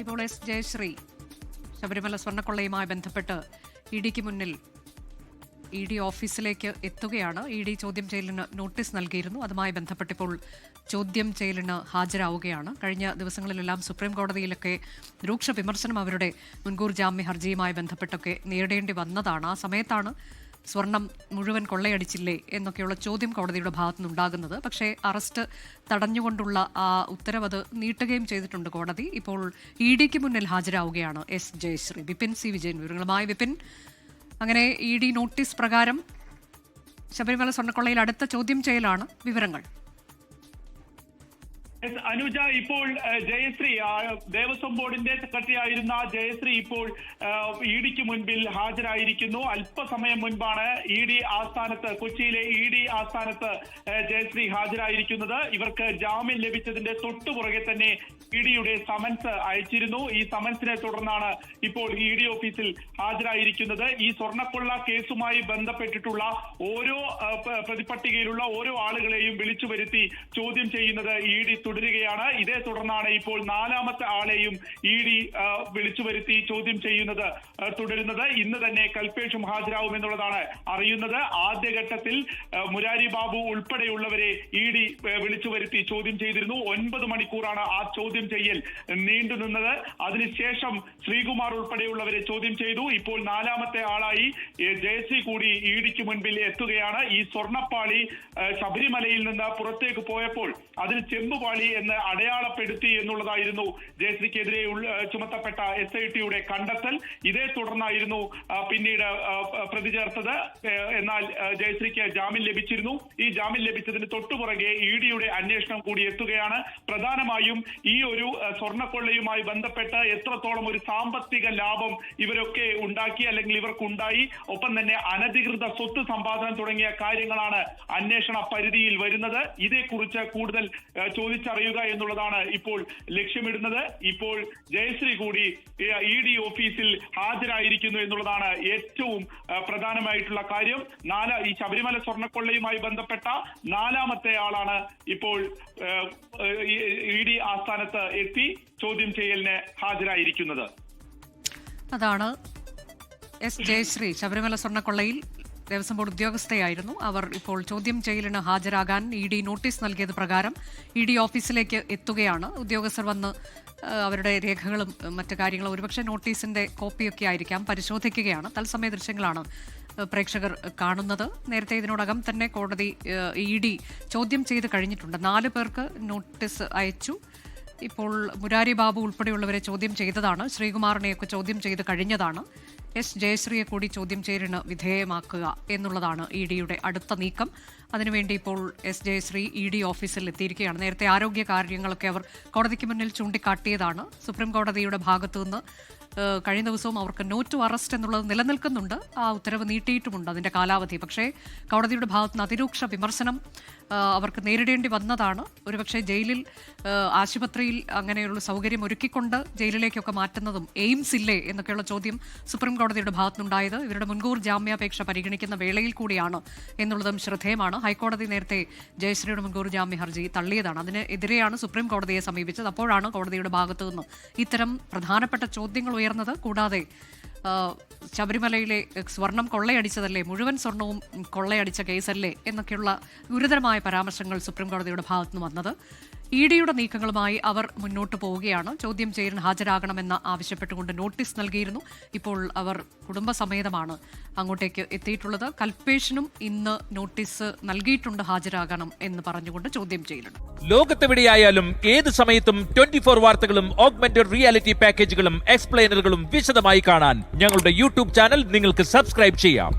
ഇപ്പോൾ എസ് ജയശ്രീ ശബരിമല സ്വർണക്കൊള്ളയുമായി ബന്ധപ്പെട്ട് ഇ ഡിക്ക് മുന്നിൽ ഇ ഡി ഓഫീസിലേക്ക് എത്തുകയാണ്. ഇ ഡി ചോദ്യം ചെയ്യലിന് നോട്ടീസ് നൽകിയിരുന്നു. അതുമായി ബന്ധപ്പെട്ടിപ്പോൾ ചോദ്യം ചെയ്യലിന് ഹാജരാവുകയാണ്. കഴിഞ്ഞ ദിവസങ്ങളിലെല്ലാം സുപ്രീം കോടതിയിലൊക്കെ രൂക്ഷ വിമർശനം അവരുടെ മുൻകൂർ ജാമ്യ ഹർജിയുമായി ബന്ധപ്പെട്ടൊക്കെ നേരിടേണ്ടി വന്നതാണ്. ആ സമയത്താണ് സ്വർണം മുഴുവൻ കൊള്ളയടിച്ചില്ലേ എന്നൊക്കെയുള്ള ചോദ്യം കോടതിയുടെ ഭാഗത്തുനിന്നുണ്ടാകുന്നത്. പക്ഷേ അറസ്റ്റ് തടഞ്ഞുകൊണ്ടുള്ള ആ ഉത്തരവ് അത് നീട്ടുകയും ചെയ്തിട്ടുണ്ട് കോടതി. ഇപ്പോൾ ഇ ഡിക്ക് മുന്നിൽ ഹാജരാവുകയാണ് എസ് ജയശ്രീ. വിപിൻ സി വിജയൻ വിവരങ്ങളുമായി. വിപിൻ അങ്ങനെ ഇ ഡി നോട്ടീസ് പ്രകാരം ശബരിമല സ്വർണക്കൊള്ളയിൽ അടുത്ത ചോദ്യം ചെയ്യലാണ് വിവരങ്ങൾ. അനുജ ഇപ്പോൾ ജയശ്രീ ദേവസ്വം ബോർഡിന്റെ സെക്രട്ടറി ആയിരുന്ന ജയശ്രീ ഇപ്പോൾ ഇഡിക്ക് ഡിക്ക് മുൻപിൽ ഹാജരായിരിക്കുന്നു. അല്പസമയം മുൻപാണ് ഇ ഡി ആസ്ഥാനത്ത് കൊച്ചിയിലെ ഇ ഡി ആസ്ഥാനത്ത് ജയശ്രീ ഹാജരായിരിക്കുന്നത്. ഇവർക്ക് ജാമ്യം ലഭിച്ചതിന്റെ തൊട്ടുപുറകെ തന്നെ ഇ ഡിയുടെ സമൻസ് അയച്ചിരുന്നു. ഈ സമൻസിനെ തുടർന്നാണ് ഇപ്പോൾ ഇ ഡി ഓഫീസിൽ ഹാജരായിരിക്കുന്നത്. ഈ സ്വർണക്കൊള്ള കേസുമായി ബന്ധപ്പെട്ടിട്ടുള്ള ഓരോ പ്രതിപട്ടികയിലുള്ള ഓരോ ആളുകളെയും വിളിച്ചു വരുത്തി ചോദ്യം ചെയ്യുന്നത് ഇ ഡി തുടരുകയാണ്. ഇതേ തുടർന്നാണ് ഇപ്പോൾ നാലാമത്തെ ആളെയും ഇ ഡി വിളിച്ചു വരുത്തി ചോദ്യം ചെയ്യുന്നത് തുടരുന്നത്. ഇന്ന് തന്നെ കൽപേഷും ഹാജരാകും എന്നുള്ളതാണ് അറിയുന്നത്. ആദ്യഘട്ടത്തിൽ മുരാരി ബാബു ഉൾപ്പെടെയുള്ളവരെ ഇ ഡി വിളിച്ചു വരുത്തി ചോദ്യം ചെയ്തിരുന്നു. ഒൻപത് മണിക്കൂറാണ് ആ ചോദ്യം ചെയ്യൽ നീണ്ടു നിന്നത്. അതിനുശേഷം ശ്രീകുമാർ ഉൾപ്പെടെയുള്ളവരെ ചോദ്യം ചെയ്തു. ഇപ്പോൾ നാലാമത്തെ ആളായി ജയശ്രീ കൂടി ഇ ഡിക്ക് മുൻപിൽ എത്തുകയാണ്. ഈ സ്വർണപ്പാളി ശബരിമലയിൽ നിന്ന് പുറത്തേക്ക് പോയപ്പോൾ അതിന് ചെമ്പുപാളി എന്ന് അടയാളപ്പെടുത്തി എന്നുള്ളതായിരുന്നു. ജയശ്രീക്കെതിരെ ചുമത്തപ്പെട്ട എസ് ഐ ടിയുടെ കണ്ടെത്തൽ. ഇതേ തുടർന്നായിരുന്നു പിന്നീട് പ്രതി ചേർത്തത്. എന്നാൽ ജയശ്രീക്ക് ജാമ്യം ലഭിച്ചിരുന്നു. ഈ ജാമ്യം ലഭിച്ചതിന് തൊട്ടുപുറകെ ഇ ഡിയുടെ അന്വേഷണം കൂടി എത്തുകയാണ്. പ്രധാനമായും ഈ ഒരു സ്വർണക്കൊള്ളയുമായി ബന്ധപ്പെട്ട് എത്രത്തോളം ഒരു സാമ്പത്തിക ലാഭം ഇവരൊക്കെ ഉണ്ടാക്കി അല്ലെങ്കിൽ ഇവർക്കുണ്ടായി ഒപ്പം തന്നെ അനധികൃത സ്വത്ത് സമ്പാദനം തുടങ്ങിയ കാര്യങ്ങളാണ് അന്വേഷണ പരിധിയിൽ വരുന്നത്. ഇതേക്കുറിച്ച് കൂടുതൽ ആ, ചോദിച്ചറിയുക എന്നുള്ളതാണ് ഇപ്പോൾ ലക്ഷ്യമിടുന്നത്. ഇപ്പോൾ ജയശ്രീ കൂടി ഇ ഡി ഓഫീസിൽ ഹാജരായിരിക്കുന്നു എന്നുള്ളതാണ് ഏറ്റവും പ്രധാനമായിട്ടുള്ള കാര്യം. നാല ഈ ശബരിമല സ്വർണക്കൊള്ളയുമായി ബന്ധപ്പെട്ട നാലാമത്തെ ആളാണ് ഇപ്പോൾ ഇ ഡി ആസ്ഥാനത്ത് എത്തി ചോദ്യം ചെയ്യലിന് ഹാജരായിരിക്കുന്നത്. അതാണ് എസ് ജയശ്രീ ശബരിമല സ്വർണക്കൊള്ളയിൽ ദേവസ്വം ബോർഡ് ഉദ്യോഗസ്ഥയായിരുന്നു. അവർ ഇപ്പോൾ ചോദ്യം ചെയ്യലിന് ഹാജരാകാൻ ഇ ഡി നോട്ടീസ് നൽകിയത് പ്രകാരം ഇ ഡി ഓഫീസിലേക്ക് എത്തുകയാണ്. ഉദ്യോഗസ്ഥർ വന്ന് അവരുടെ രേഖകളും മറ്റു കാര്യങ്ങളും ഒരുപക്ഷെ നോട്ടീസിന്റെ കോപ്പിയൊക്കെ ആയിരിക്കാം പരിശോധിക്കുകയാണ്. തത്സമയ ദൃശ്യങ്ങളാണ് പ്രേക്ഷകർ കാണുന്നത്. നേരത്തെ ഇതിനോടകം തന്നെ കോടതി ഇ ഡി ചോദ്യം ചെയ്ത് കഴിഞ്ഞിട്ടുണ്ട്. നാല് പേർക്ക് നോട്ടീസ് അയച്ചു. ഇപ്പോൾ മുരാരി ബാബു ഉൾപ്പെടെയുള്ളവരെ ചോദ്യം ചെയ്തതാണ്. ശ്രീകുമാറിനെയൊക്കെ ചോദ്യം ചെയ്ത് കഴിഞ്ഞതാണ്. എസ് ജയശ്രീയെ കൂടി ചോദ്യം ചെയ്യലിന് വിധേയമാക്കുക എന്നുള്ളതാണ് ഇ ഡിയുടെ അടുത്ത നീക്കം. അതിനുവേണ്ടി ഇപ്പോൾ എസ് ജയശ്രീ ഇ ഡി ഓഫീസിൽ എത്തിയിരിക്കുകയാണ്. നേരത്തെ ആരോഗ്യ കാര്യങ്ങളൊക്കെ അവർ കോടതിക്ക് മുന്നിൽ ചൂണ്ടിക്കാട്ടിയതാണ്. സുപ്രീം കോടതിയുടെ ഭാഗത്തുനിന്ന് നിന്ന് കഴിഞ്ഞ ദിവസവും അവർക്ക് നോ ടു അറസ്റ്റ് എന്നുള്ളത് നിലനിൽക്കുന്നുണ്ട്. ആ ഉത്തരവ് നീട്ടിയിട്ടുമുണ്ട് അതിന്റെ കാലാവധി. പക്ഷേ കോടതിയുടെ ഭാഗത്തുനിന്ന് അതിരൂക്ഷ വിമർശനം അവർക്ക് നേരിടേണ്ടി വന്നതാണ്. ഒരുപക്ഷെ ജയിലിൽ ആശുപത്രിയിൽ അങ്ങനെയുള്ള സൗകര്യം ഒരുക്കിക്കൊണ്ട് ജയിലിലേക്കൊക്കെ മാറ്റുന്നതും എയിംസ് ഇല്ലേ എന്നൊക്കെയുള്ള ചോദ്യം സുപ്രീം കോടതിയുടെ ഭാഗത്തുനിന്നുണ്ടായത്. ഇവരുടെ മുൻകൂർ ജാമ്യാപേക്ഷ പരിഗണിക്കുന്ന വേളയിൽ കൂടിയാണ് എന്നുള്ളതും ശ്രദ്ധേയമാണ്. ഹൈക്കോടതി നേരത്തെ ജയശ്രീയുടെ മുൻകൂർ ജാമ്യ ഹർജി തള്ളിയതാണ്. അതിനെതിരെയാണ് സുപ്രീം കോടതിയെ സമീപിച്ചത്. അപ്പോഴാണ് കോടതിയുടെ ഭാഗത്തു നിന്ന് ഇത്തരം പ്രധാനപ്പെട്ട ചോദ്യങ്ങൾ ഉയർന്നത്. കൂടാതെ ശബരിമലയിലെ സ്വർണം കൊള്ളയടിച്ചതല്ലേ? മുഴുവൻ സ്വർണവും കൊള്ളയടിച്ച കേസല്ലേ? എന്നൊക്കെയുള്ള ഗുരുതരമായ പരാമർശങ്ങൾ സുപ്രീം കോടതിയുടെ ഭാഗത്തുനിന്ന് വന്നത്. ഇ ഡിയുടെ നീക്കങ്ങളുമായി അവർ മുന്നോട്ട് പോവുകയാണ്. ചോദ്യം ചെയ്യലിന് ഹാജരാകണമെന്ന് ആവശ്യപ്പെട്ടുകൊണ്ട് നോട്ടീസ് നൽകിയിരുന്നു. ഇപ്പോൾ അവർ കുടുംബസമേതമാണ് അങ്ങോട്ടേക്ക് എത്തിയിട്ടുള്ളത്. കൽപേഷനും ഇന്ന് നോട്ടീസ് നൽകിയിട്ടുണ്ട് ഹാജരാകണം എന്ന് പറഞ്ഞുകൊണ്ട് ചോദ്യം ചെയ്യലുണ്ട്. ലോകത്തെവിടെയായാലും ഏത് സമയത്തും ട്വന്റി ഫോർ വാർത്തകളും ഓഗ്മെന്റഡ് റിയാലിറ്റി പാക്കേജുകളും എക്സ്പ്ലെയിനറുകളും വിശദമായി കാണാൻ ഞങ്ങളുടെ യൂട്യൂബ് ചാനൽ നിങ്ങൾക്ക് സബ്സ്ക്രൈബ് ചെയ്യാം.